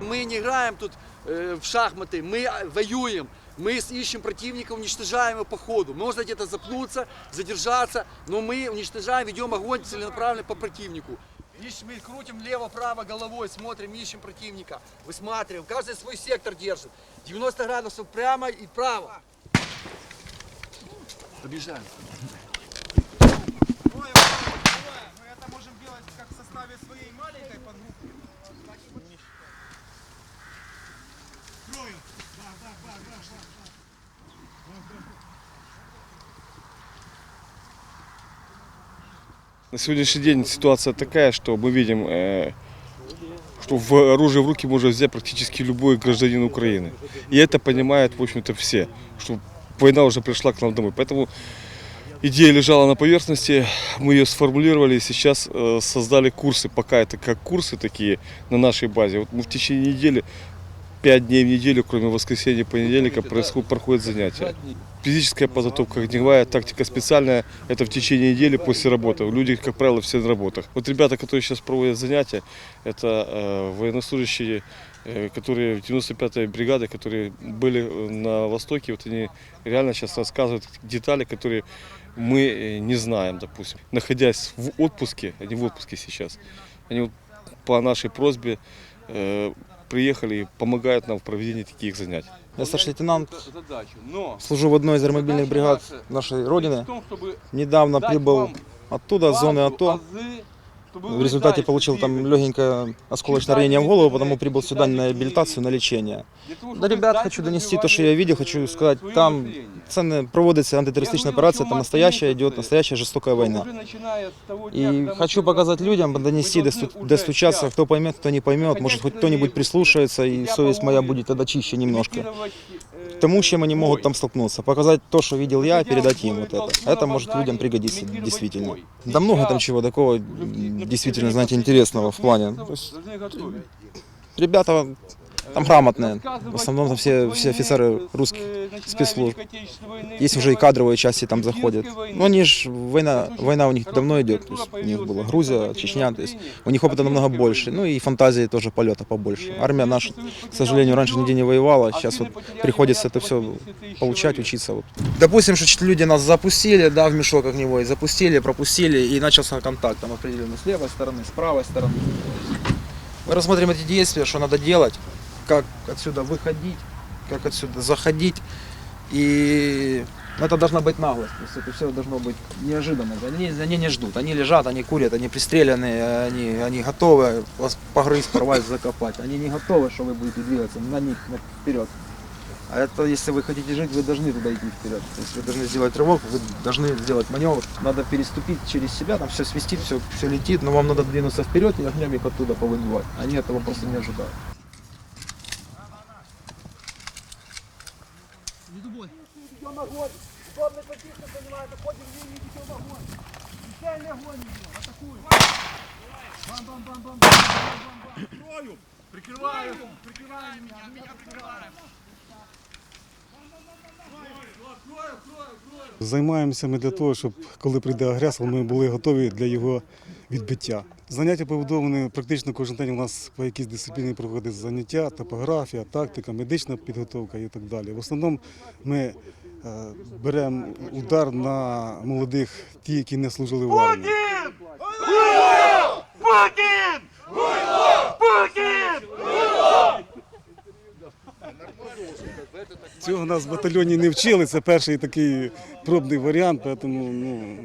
Мы не играем тут э, в шахматы, мы а, воюем. Мы ищем противника, уничтожаем его по ходу. Можно где-то запнуться, задержаться, но мы уничтожаем, ведем огонь целенаправленно по противнику. Ищем, мы крутим лево-право головой, смотрим, ищем противника, высматриваем. Каждый свой сектор держит. 90 градусов прямо и право. Побежали. Мы это можем делать как в составе своей маленькой подгруппы. На сегодняшний день ситуация такая, что мы видим, э, что в оружие в руки может взять практически любой гражданин Украины. И это понимают, в общем-то, все, что война уже пришла к нам домой. Поэтому идея лежала на поверхности, мы ее сформулировали и сейчас э, создали курсы, пока это как курсы такие на нашей базе. Вот мы в течение недели, пять дней в неделю, кроме воскресенья и понедельника, происходит, проходят занятия. Физическая подготовка, огневая тактика специальная, это в течение недели после работы. Люди, как правило, все на работах. Вот ребята, которые сейчас проводят занятия, это э, военнослужащие, э, которые в 95-й бригаде, которые были э, на Востоке, вот они реально сейчас рассказывают детали, которые мы э, не знаем, допустим. Находясь в отпуске, они в отпуске сейчас, они вот по нашей просьбе приехали и помогают нам в проведении таких занятий. Я старший лейтенант, служу в одной из аэромобильных бригад нашей Родины. Недавно прибыл оттуда, с зоны АТО. В результате получил там легенькое осколочное ранение в голову, потому прибыл сюда на реабилитацию, на лечение. До ребят хочу донести то, что я видел, хочу сказать, там ценная, проводится антитеррористичная операция, там настоящая идет, настоящая жестокая война. И хочу показать людям, донести, досту- достучаться, кто поймет, кто не поймет, может хоть кто-нибудь прислушается, и совесть моя будет тогда чище немножко. Тому, с чем они могут там столкнуться. Показать то, что видел я, передать им вот это. Это может людям пригодиться действительно. Да много там чего такого действительно, знаете, интересного в плане. То есть ребята там грамотные. В основном там все, все офицеры русских спецслужб. Есть уже и кадровые части там заходят. Но они же, война, война у них давно идет. То есть у них была Грузия, Чечня, то есть у них опыта намного больше. Ну и фантазии тоже полета побольше. Армия наша, к сожалению, раньше нигде не воевала. Сейчас вот приходится это все получать, учиться. Вот. Допустим, что люди нас запустили, да, в мешок огневой, запустили, пропустили, и начался контакт там определенно с левой стороны, с правой стороны. Мы рассмотрим эти действия, что надо делать, как отсюда выходить, как отсюда заходить. И это должна быть наглость. То есть это все должно быть неожиданно. Они, они не ждут. Они лежат, они курят, они пристреляны, они, они готовы вас погрызть, порвать, закопать. Они не готовы, что вы будете двигаться на них вперед. А это, если вы хотите жить, вы должны туда идти вперед. То есть вы должны сделать рывок, вы должны сделать маневр. Надо переступить через себя, там все свистит, все, все летит, но вам надо двинуться вперед и огнем их оттуда повыбивать. Они этого просто не ожидают. идем огонь. Удобно позиция занимает, заходим в линию, идем огонь. Специальный огонь идем, атакуем. Бам, бам, бам, бам, бам, бам, бам. Строю. Прикрываю, прикрываю меня, меня прикрываю. Займаємося ми для того, щоб коли прийде агресор, ми були готові для його відбиття. Заняття побудовані практично кожен день. У нас по якійсь дисципліні проходить заняття, топографія, тактика, медична підготовка і так далі. В основному ми е, беремо удар на молодих, ті, які не служили в армії. Цього нас в батальйоні не вчили. Це перший такий пробний варіант, тому ну.